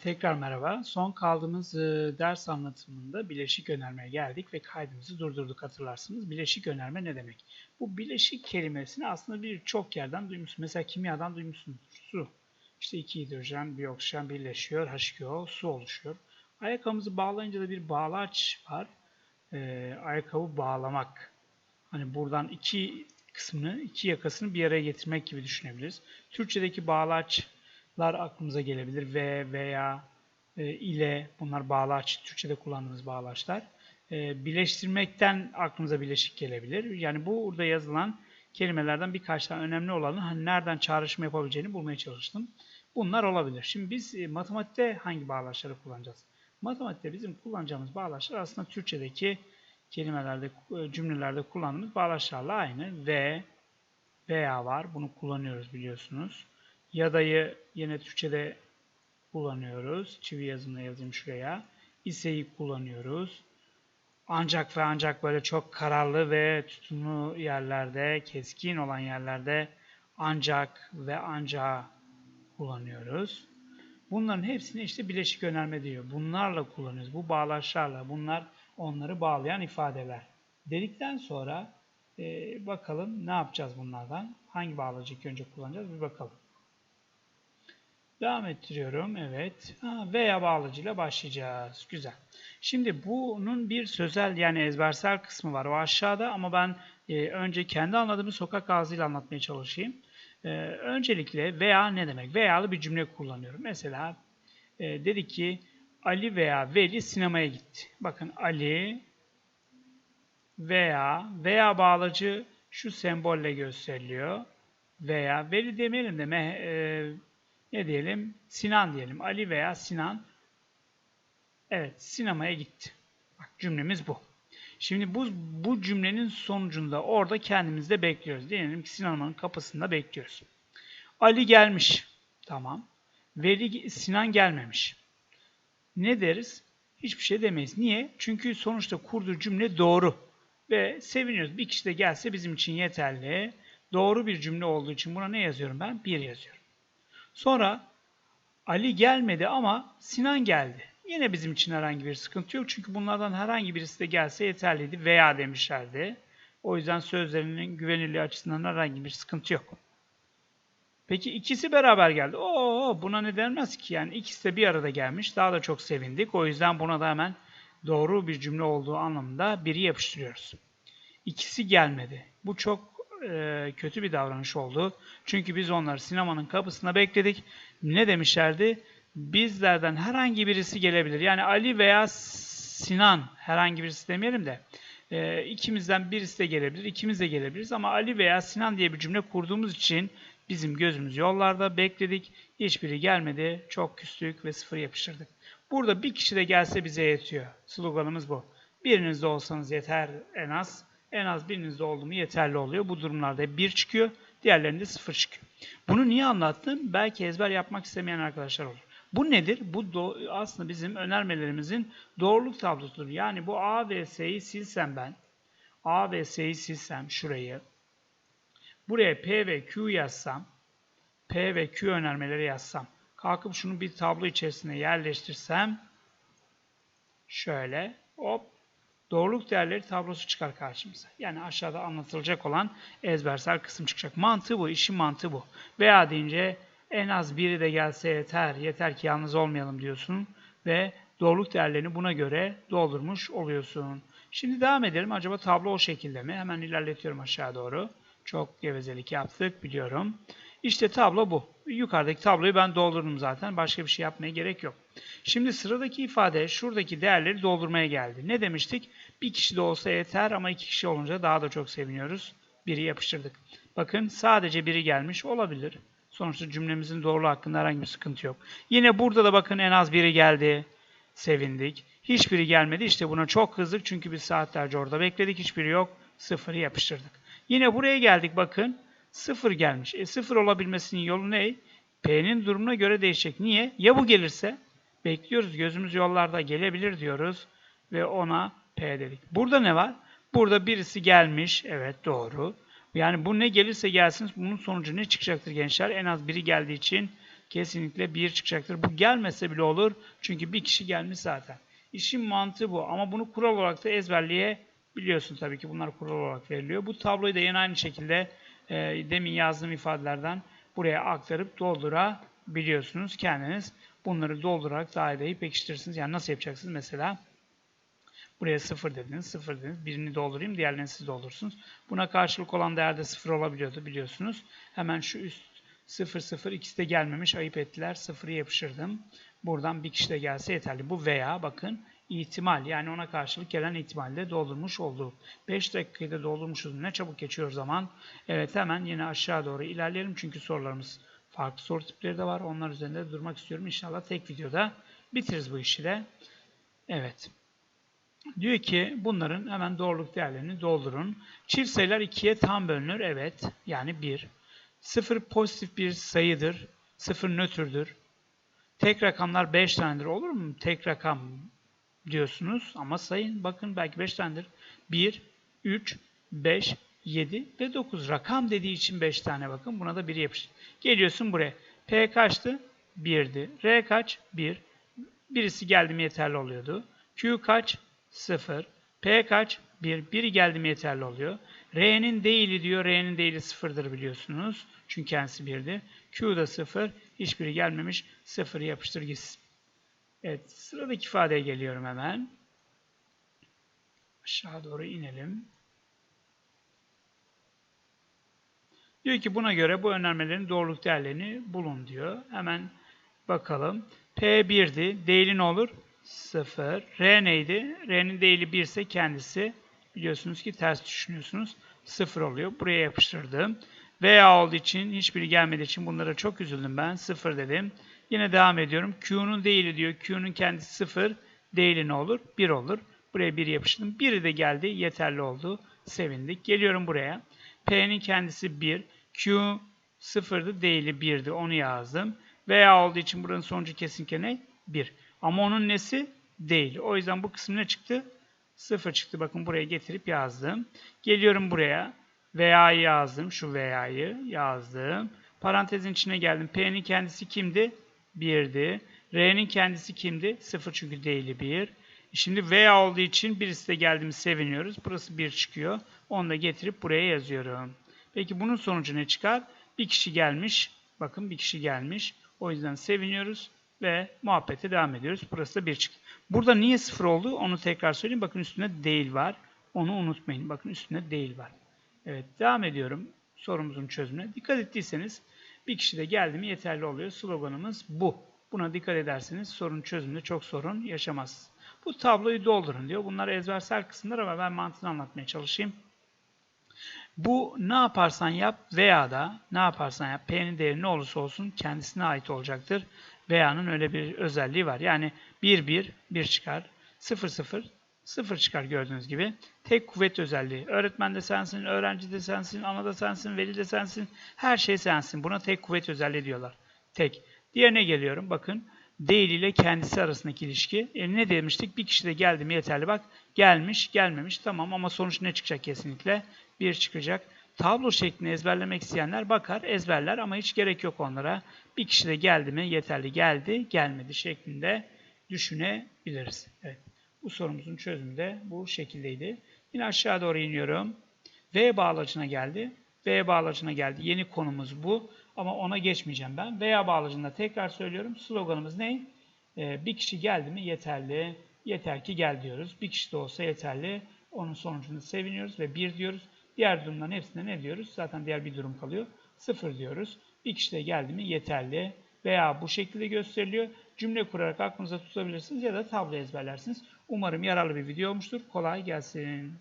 Tekrar merhaba. Son kaldığımız e, ders anlatımında bileşik önermeye geldik ve kaydımızı durdurduk hatırlarsınız. Bileşik önerme ne demek? Bu bileşik kelimesini aslında birçok yerden duymuşsunuz. Mesela kimyadan duymuşsunuz. Su. İşte iki hidrojen, bir oksijen birleşiyor, H2O, su oluşuyor. Ayakkabımızı bağlayınca da bir bağlaç var. E, ayakkabı bağlamak. Hani buradan iki kısmını, iki yakasını bir araya getirmek gibi düşünebiliriz. Türkçedeki bağlaç lar aklımıza gelebilir. Ve veya e, ile bunlar bağlaç, Türkçe'de kullandığımız bağlaçlar. E, birleştirmekten aklımıza bileşik gelebilir. Yani bu burada yazılan kelimelerden birkaç tane önemli olanı hani nereden çağrışım yapabileceğini bulmaya çalıştım. Bunlar olabilir. Şimdi biz e, matematikte hangi bağlaçları kullanacağız? Matematikte bizim kullanacağımız bağlaçlar aslında Türkçedeki kelimelerde, e, cümlelerde kullandığımız bağlaçlarla aynı. Ve, veya var. Bunu kullanıyoruz biliyorsunuz. Yadayı yine Türkçe'de kullanıyoruz. Çivi yazımla yazayım şuraya. İse'yi kullanıyoruz. Ancak ve ancak böyle çok kararlı ve tutumlu yerlerde, keskin olan yerlerde ancak ve ancak kullanıyoruz. Bunların hepsini işte bileşik önerme diyor. Bunlarla kullanıyoruz. Bu bağlaçlarla. Bunlar onları bağlayan ifadeler. Dedikten sonra e, bakalım ne yapacağız bunlardan? Hangi bağlacı önce kullanacağız bir bakalım. Devam ettiriyorum. Evet. Veya bağlacıyla başlayacağız. Güzel. Şimdi bunun bir sözel yani ezbersel kısmı var. O aşağıda ama ben e, önce kendi anladığımı sokak ağzıyla anlatmaya çalışayım. E, öncelikle veya ne demek? Veyalı bir cümle kullanıyorum. Mesela e, dedik ki Ali veya Veli sinemaya gitti. Bakın Ali veya veya bağlacı şu sembolle gösteriliyor. Veya Veli demeyelim de me, e, ne diyelim? Sinan diyelim. Ali veya Sinan evet sinemaya gitti. Bak cümlemiz bu. Şimdi bu, bu cümlenin sonucunda orada kendimizde bekliyoruz. Diyelim ki sinemanın kapısında bekliyoruz. Ali gelmiş. Tamam. Veli Sinan gelmemiş. Ne deriz? Hiçbir şey demeyiz. Niye? Çünkü sonuçta kurduğu cümle doğru. Ve seviniyoruz. Bir kişi de gelse bizim için yeterli. Doğru bir cümle olduğu için buna ne yazıyorum ben? Bir yazıyorum. Sonra Ali gelmedi ama Sinan geldi. Yine bizim için herhangi bir sıkıntı yok. Çünkü bunlardan herhangi birisi de gelse yeterliydi veya demişlerdi. O yüzden sözlerinin güvenilirliği açısından herhangi bir sıkıntı yok. Peki ikisi beraber geldi. Oo buna ne denmez ki? Yani ikisi de bir arada gelmiş. Daha da çok sevindik. O yüzden buna da hemen doğru bir cümle olduğu anlamında biri yapıştırıyoruz. İkisi gelmedi. Bu çok kötü bir davranış oldu. Çünkü biz onları sinemanın kapısında bekledik. Ne demişlerdi? Bizlerden herhangi birisi gelebilir. Yani Ali veya Sinan herhangi birisi demeyelim de ikimizden birisi de gelebilir, ikimiz de gelebiliriz ama Ali veya Sinan diye bir cümle kurduğumuz için bizim gözümüz yollarda bekledik. Hiçbiri gelmedi. Çok küstük ve sıfır yapıştırdık. Burada bir kişi de gelse bize yetiyor. Sloganımız bu. Biriniz de olsanız yeter en az en az birinizde oldu mu yeterli oluyor. Bu durumlarda bir çıkıyor, diğerlerinde sıfır çıkıyor. Bunu niye anlattım? Belki ezber yapmak istemeyen arkadaşlar olur. Bu nedir? Bu aslında bizim önermelerimizin doğruluk tablosudur. Yani bu A ve S'yi silsem ben, A ve S'yi silsem şurayı, buraya P ve Q yazsam, P ve Q önermeleri yazsam, kalkıp şunu bir tablo içerisine yerleştirsem, şöyle, hop, doğruluk değerleri tablosu çıkar karşımıza. Yani aşağıda anlatılacak olan ezbersel kısım çıkacak. Mantığı bu, işin mantığı bu. Veya deyince en az biri de gelse yeter, yeter ki yalnız olmayalım diyorsun ve doğruluk değerlerini buna göre doldurmuş oluyorsun. Şimdi devam edelim. Acaba tablo o şekilde mi? Hemen ilerletiyorum aşağı doğru. Çok gevezelik yaptık biliyorum. İşte tablo bu. Yukarıdaki tabloyu ben doldurdum zaten. Başka bir şey yapmaya gerek yok. Şimdi sıradaki ifade şuradaki değerleri doldurmaya geldi. Ne demiştik? Bir kişi de olsa yeter ama iki kişi olunca daha da çok seviniyoruz. Biri yapıştırdık. Bakın sadece biri gelmiş olabilir. Sonuçta cümlemizin doğruluğu hakkında herhangi bir sıkıntı yok. Yine burada da bakın en az biri geldi. Sevindik. Hiçbiri gelmedi. İşte buna çok kızdık çünkü biz saatlerce orada bekledik. Hiçbiri yok. Sıfırı yapıştırdık. Yine buraya geldik bakın. Sıfır gelmiş. E sıfır olabilmesinin yolu ne? P'nin durumuna göre değişecek. Niye? Ya bu gelirse? Bekliyoruz. Gözümüz yollarda gelebilir diyoruz. Ve ona P dedik. Burada ne var? Burada birisi gelmiş. Evet doğru. Yani bu ne gelirse gelsin bunun sonucu ne çıkacaktır gençler? En az biri geldiği için kesinlikle 1 çıkacaktır. Bu gelmese bile olur. Çünkü bir kişi gelmiş zaten. İşin mantığı bu. Ama bunu kural olarak da ezberleyebiliyorsun tabii ki. Bunlar kural olarak veriliyor. Bu tabloyu da yine aynı şekilde e, demin yazdığım ifadelerden buraya aktarıp doldurabiliyorsunuz. Kendiniz bunları doldurarak daireyi pekiştirirsiniz. Yani nasıl yapacaksınız? Mesela buraya 0 dediniz, 0 dediniz. Birini doldurayım, diğerlerini siz doldurursunuz. Buna karşılık olan değerde 0 olabiliyordu biliyorsunuz. Hemen şu üst 0, 0 ikisi de gelmemiş. Ayıp ettiler. 0'ı yapıştırdım. Buradan bir kişi de gelse yeterli. Bu veya bakın ihtimal yani ona karşılık gelen ihtimalle doldurmuş olduk. 5 dakikayı da doldurmuşuz. Ne çabuk geçiyor zaman. Evet hemen yine aşağı doğru ilerleyelim. Çünkü sorularımız farklı soru tipleri de var. Onlar üzerinde durmak istiyorum. İnşallah tek videoda bitiririz bu işi de. Evet. Diyor ki bunların hemen doğruluk değerlerini doldurun. Çift sayılar 2'ye tam bölünür. Evet. Yani 1. 0 pozitif bir sayıdır. 0 nötrdür. Tek rakamlar 5 tanedir. Olur mu? Tek rakam diyorsunuz ama sayın bakın belki 5 tanedir. 1, 3, 5, 7 ve 9. Rakam dediği için 5 tane bakın. Buna da 1 yapış. Geliyorsun buraya. P kaçtı? 1'di. R kaç? 1. Birisi geldi mi yeterli oluyordu. Q kaç? 0. P kaç? 1. Biri geldi mi yeterli oluyor. R'nin değili diyor. R'nin değili 0'dır biliyorsunuz. Çünkü kendisi 1'di. Q da 0. Hiçbiri gelmemiş. 0'ı yapıştır gitsin. Evet. Sıradaki ifadeye geliyorum hemen. Aşağı doğru inelim. Diyor ki buna göre bu önermelerin doğruluk değerlerini bulun diyor. Hemen bakalım. P1'di. Değili ne olur? 0. R neydi? R'nin değili 1 ise kendisi biliyorsunuz ki ters düşünüyorsunuz. 0 oluyor. Buraya yapıştırdım. Veya olduğu için hiçbiri gelmediği için bunlara çok üzüldüm ben. 0 dedim. Yine devam ediyorum. Q'nun değili diyor. Q'nun kendisi 0. Değili ne olur? 1 olur. Buraya 1 yapıştırdım. 1'i de geldi. Yeterli oldu. Sevindik. Geliyorum buraya. P'nin kendisi 1. Q 0'dı. Değili 1'di. Onu yazdım. Veya olduğu için buranın sonucu kesinlikle ne? 1. Ama onun nesi? Değil. O yüzden bu kısım ne çıktı? 0 çıktı. Bakın buraya getirip yazdım. Geliyorum buraya. Veya'yı yazdım. Şu veya'yı yazdım. Parantezin içine geldim. P'nin kendisi kimdi? 1'di. R'nin kendisi kimdi? 0 çünkü değili 1. Şimdi veya olduğu için birisi de geldiğimiz seviniyoruz. Burası 1 çıkıyor. Onu da getirip buraya yazıyorum. Peki bunun sonucu ne çıkar? Bir kişi gelmiş. Bakın bir kişi gelmiş. O yüzden seviniyoruz ve muhabbete devam ediyoruz. Burası da 1 çıktı. Burada niye 0 oldu? Onu tekrar söyleyeyim. Bakın üstünde değil var. Onu unutmayın. Bakın üstünde değil var. Evet devam ediyorum sorumuzun çözümüne. Dikkat ettiyseniz bir kişi de geldi mi yeterli oluyor. Sloganımız bu. Buna dikkat ederseniz sorun çözümünde çok sorun yaşamazsınız. Bu tabloyu doldurun diyor. Bunlar ezbersel kısımlar ama ben mantığını anlatmaya çalışayım. Bu ne yaparsan yap veya da ne yaparsan yap P'nin değeri ne olursa olsun kendisine ait olacaktır. Veya'nın öyle bir özelliği var. Yani 1 1 1 çıkar. 0 0 0 çıkar gördüğünüz gibi. Tek kuvvet özelliği. Öğretmen de sensin, öğrenci de sensin, ana da sensin, veli de sensin. Her şey sensin. Buna tek kuvvet özelliği diyorlar. Tek. Diğerine geliyorum. Bakın değil ile kendisi arasındaki ilişki. E ne demiştik? Bir kişi de geldi mi yeterli. Bak gelmiş, gelmemiş. Tamam ama sonuç ne çıkacak kesinlikle? 1 çıkacak. Tablo şeklini ezberlemek isteyenler bakar, ezberler ama hiç gerek yok onlara. Bir kişi de geldi mi yeterli geldi, gelmedi şeklinde düşünebiliriz. Evet. Bu sorumuzun çözümü de bu şekildeydi. Yine aşağı doğru iniyorum. V bağlacına geldi. V bağlacına geldi. Yeni konumuz bu. Ama ona geçmeyeceğim ben. Veya bağlacında tekrar söylüyorum. Sloganımız ne? Ee, bir kişi geldi mi yeterli. Yeter ki gel diyoruz. Bir kişi de olsa yeterli. Onun sonucunda seviniyoruz ve bir diyoruz. Diğer durumların hepsinde ne diyoruz? Zaten diğer bir durum kalıyor. Sıfır diyoruz. Bir kişi de geldi mi yeterli veya bu şekilde gösteriliyor. Cümle kurarak aklınıza tutabilirsiniz ya da tablo ezberlersiniz. Umarım yararlı bir video olmuştur. Kolay gelsin.